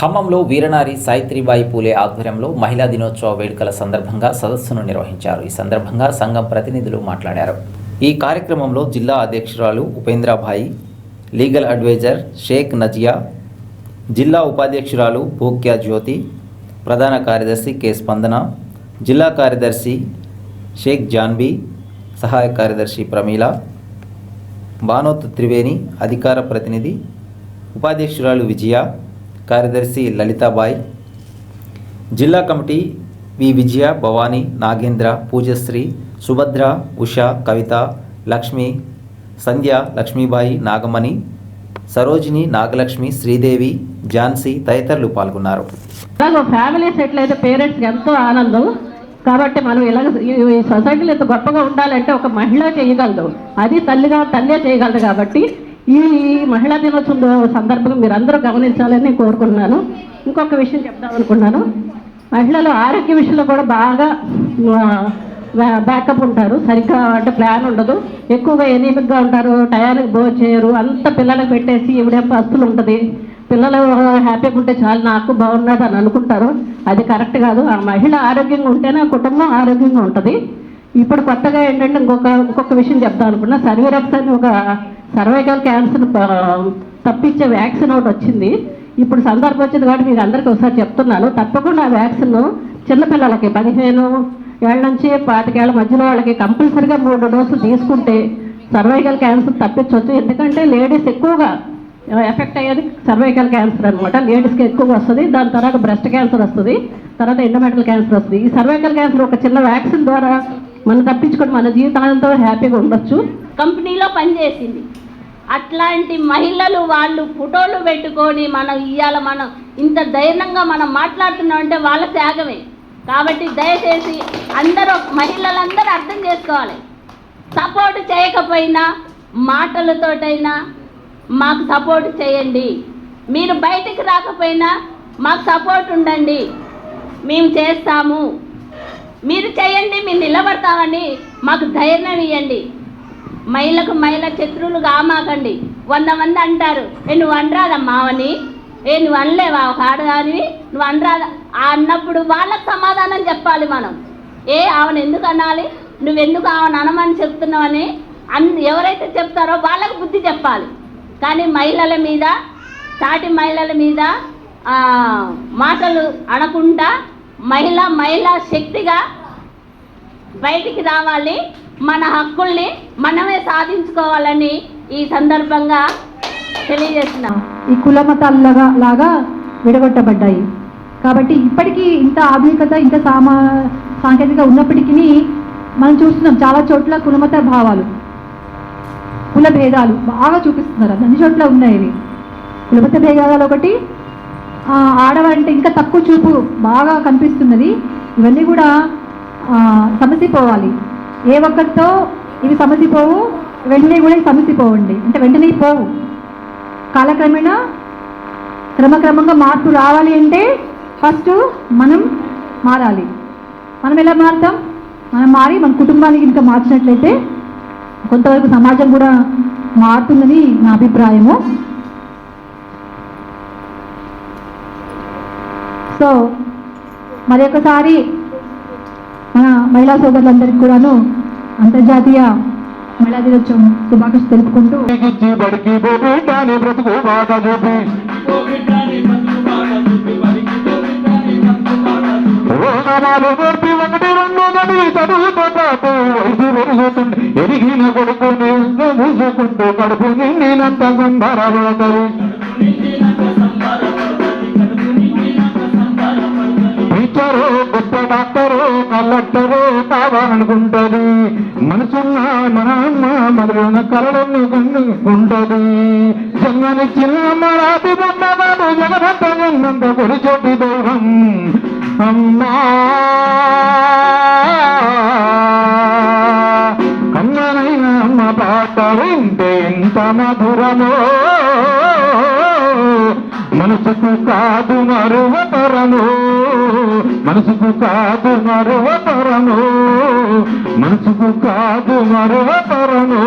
ఖమ్మంలో వీరనారి సావిత్రిబాయి పూలే ఆధ్వర్యంలో మహిళా దినోత్సవ వేడుకల సందర్భంగా సదస్సును నిర్వహించారు. ఈ సందర్భంగా సంఘం ప్రతినిధులు మాట్లాడారు. ఈ కార్యక్రమంలో జిల్లా అధ్యక్షురాలు ఉపేంద్రభాయి లీగల్ అడ్వైజర్ షేక్ నజియా జిల్లా ఉపాధ్యక్షురాలు భోక్యా జ్యోతి ప్రధాన కార్యదర్శి కె స్పందన జిల్లా కార్యదర్శి షేక్ జాన్బీ సహాయ కార్యదర్శి ప్రమీల బానోత్ త్రివేణి అధికార ప్రతినిధి ఉపాధ్యక్షురాలు విజయ కార్యదర్శి లలితాబాయ్ జిల్లా కమిటీ వి. విజయ భవానీ నాగేంద్ర పూజశ్రీ సుభద్ర ఉష కవిత లక్ష్మి సంధ్య లక్ష్మీబాయి నాగమణి సరోజిని నాగలక్ష్మి శ్రీదేవి ఝాన్సీ తదితరులు పాల్గొన్నారు. ఇలాగ ఫ్యామిలీ సెటిల్ అయితే పేరెంట్స్కి ఎంతో ఆనందం. కాబట్టి మనం ఇలాగ ఈ ఈ సొసైటీలో ఇంత గొప్పగా ఉండాలంటే ఒక మహిళ చేయగలదు. అది తల్లిగా తల్లే చేయగలదు కాబట్టి ఈ మహిళా దినోత్సవం సందర్భంగా మీరు అందరూ గమనించాలని కోరుకున్నాను కోరుకుంటున్నాను. ఇంకొక విషయం చెప్దాం అనుకున్నాను. మహిళలు ఆరోగ్య విషయంలో కూడా బాగా బ్యాకప్ ఉంటారు. సరిగ్గా అంటే ప్లాన్ ఉండదు. ఎక్కువగా ఎనీమిక్గా ఉంటారు. టయానికి భోజనం చేయరు. అంత పిల్లలకు పెట్టేసి ఇవిడే పస్తులు ఉంటుంది? పిల్లలు హ్యాపీగా ఉంటే చాలు నాకు బాగున్నాడు అని అనుకుంటారు. అది కరెక్ట్ కాదు. ఆ మహిళ ఆరోగ్యంగా ఉంటేనే ఆ కుటుంబం ఆరోగ్యంగా ఉంటుంది. ఇప్పుడు కొత్తగా ఏంటంటే ఇంకొక ఇంకొక విషయం చెప్తాను అనుకున్నా. సర్వీరప్స్ అని ఒక సర్వైకల్ క్యాన్సర్ తప్పించే వ్యాక్సిన్ ఒకటి వచ్చింది. ఇప్పుడు సందర్భం వచ్చింది కాబట్టి మీకు అందరికీ ఒకసారి చెప్తున్నాను. తప్పకుండా ఆ వ్యాక్సిన్ చిన్నపిల్లలకి పదిహేను ఏళ్ళ నుంచి పాతికేళ్ళ మధ్యలో వాళ్ళకి కంపల్సరిగా మూడు డోసులు తీసుకుంటే సర్వైకల్ క్యాన్సర్ తప్పించవచ్చు ఎందుకంటే లేడీస్ ఎక్కువగా ఎఫెక్ట్ అయ్యేది సర్వైకల్ క్యాన్సర్ అనమాట లేడీస్కి ఎక్కువగా వస్తుంది. దాని తర్వాత బ్రెస్ట్ క్యాన్సర్ వస్తుంది. తర్వాత ఎండోమెటల్ క్యాన్సర్ వస్తుంది. ఈ సర్వైకల్ క్యాన్సర్ ఒక చిన్న వ్యాక్సిన్ ద్వారా మనం తప్పించుకొని మన జీవితాంతో హ్యాపీగా ఉండొచ్చు. కంపెనీలో పనిచేసింది. అట్లాంటి మహిళలు వాళ్ళు ఫోటోలు పెట్టుకొని మనం ఇవాళ మనం ఇంత ధైర్యంగా మనం మాట్లాడుతున్నాం అంటే వాళ్ళ త్యాగమే. కాబట్టి దయచేసి అందరూ మహిళలందరూ అర్థం చేసుకోవాలి. సపోర్ట్ చేయకపోయినా మాటలతోటైనా మాకు సపోర్ట్ చేయండి. మీరు బయటికి రాకపోయినా మాకు సపోర్ట్ ఉండండి. మేము చేస్తాము. మీరు చేయండి మేము నిలబడతామని మాకు ధైర్యం ఇవ్వండి మహిళకు మహిళ శత్రువులు కామాకండి. వంద మంది అంటారు. ఏ నువ్వు అనరాదమ్మా అని ఏ నువ్వు అనలేవా? ఒక ఆడదానివి? నువ్వు అనరాదా? అన్నప్పుడు వాళ్ళకు సమాధానం చెప్పాలి మనం. ఏ ఆమెను ఎందుకు అనాలి? నువ్వెందుకు ఆమెను అనమని చెప్తున్నావని? అన్ ఎవరైతే చెప్తారో వాళ్ళకు బుద్ధి చెప్పాలి. కానీ మహిళల మీద సాటి మహిళల మీద మాటలు అనకుండా మహిళ మహిళా శక్తిగా బయటికి రావాలి. మన హక్కుల్ని మనమే సాధించుకోవాలని ఈ సందర్భంగా తెలియజేస్తున్నాం. ఈ కుల మతాలగా లాగా విడగొట్టబడ్డాయి. కాబట్టి ఇప్పటికీ ఇంత ఆధునికత ఇంత సామా సాంకేతికత ఉన్నప్పటికీ మనం చూస్తున్నాం చాలా చోట్ల కులమత భావాలు కుల భేదాలు బాగా చూపిస్తున్నారు. అన్ని చోట్ల ఉన్నాయి ఇవి. కులమత భేదాలు ఒకటి ఆడవారంటే ఇంకా తక్కువ చూపు బాగా కనిపిస్తున్నది. ఇవన్నీ కూడా సమసిపోవాలి. ఏ ఒక్కరితో ఇవి సమసిపోవు వెంటనే కూడా ఇవి సమసిపోవండి. అంటే వెంటనే పోవు. కాలక్రమేణా క్రమక్రమంగా మార్పు రావాలి అంటే ఫస్ట్ మనం మారాలి. మనం ఎలా మారుతాం? మనం మారి మన కుటుంబానికి ఇంకా మార్చినట్లయితే కొంతవరకు సమాజం కూడా మారుతుందని నా అభిప్రాయము. సో మరి ఒకసారి మన మహిళా సోదరులందరికీ కూడాను అంతర్జాతీయ మహిళా దినోత్సవం శుభాకాంక్షలు తెలుపుకుంటూ గిచ్చి బడికి పోతే దాని బ్రతుకు టీచరు గొప్ప డాక్టరు కలెక్టరు కావాలనుకుంటది. మనసున్న మన అమ్మ మరుగున కలలను కన్నుకుంటది జన్మనిచ్చిన మరాఠి బొమ్మగాడు జగదంత జన్మంత పొడిచోటి దైవం అమ్మా! కన్ననైన అమ్మ పాట వింటే ఎంత మధురమో. మనసుకు కాదు మరువతరము మనసుకు కాదు మరువతరము మనసుకు కాదు మరువతరము